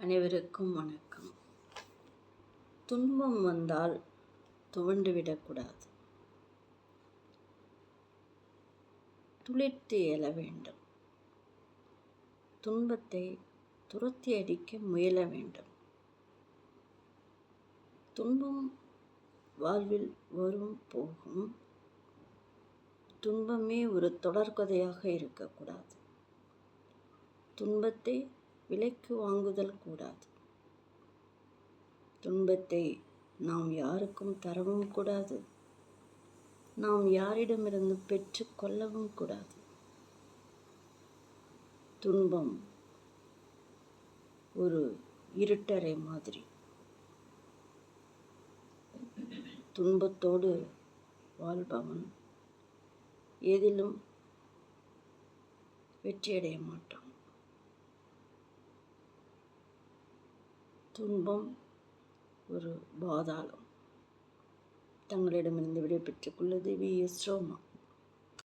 அனைவருக்கும் வணக்கம். துன்பம் வந்தால் துவண்டு விடக்கூடாது துளிர்த்து எழ வேண்டும். துன்பத்தை துரத்தி அடிக்க முயல வேண்டும். துன்பம் வாழ்வில் வரும் போகும். துன்பமே ஒரு தொடர்கதையாக இருக்கக்கூடாது. துன்பத்தை விலைக்கு வாங்குதல் கூடாது. துன்பத்தை நாம் யாருக்கும் தரவும் கூடாது. நாம் யாரிடமிருந்து பெற்று கொள்ளவும் கூடாது. துன்பம் ஒரு இருட்டறை மாதிரி. துன்பத்தோடு வாழ்பவன் எதிலும் வெற்றியடைய மாட்டான். துன்பம் ஒரு பாதாளம். தங்களிடமிருந்து விடைபெற்றுக் கொள்வது வி எஸ். ரோமா.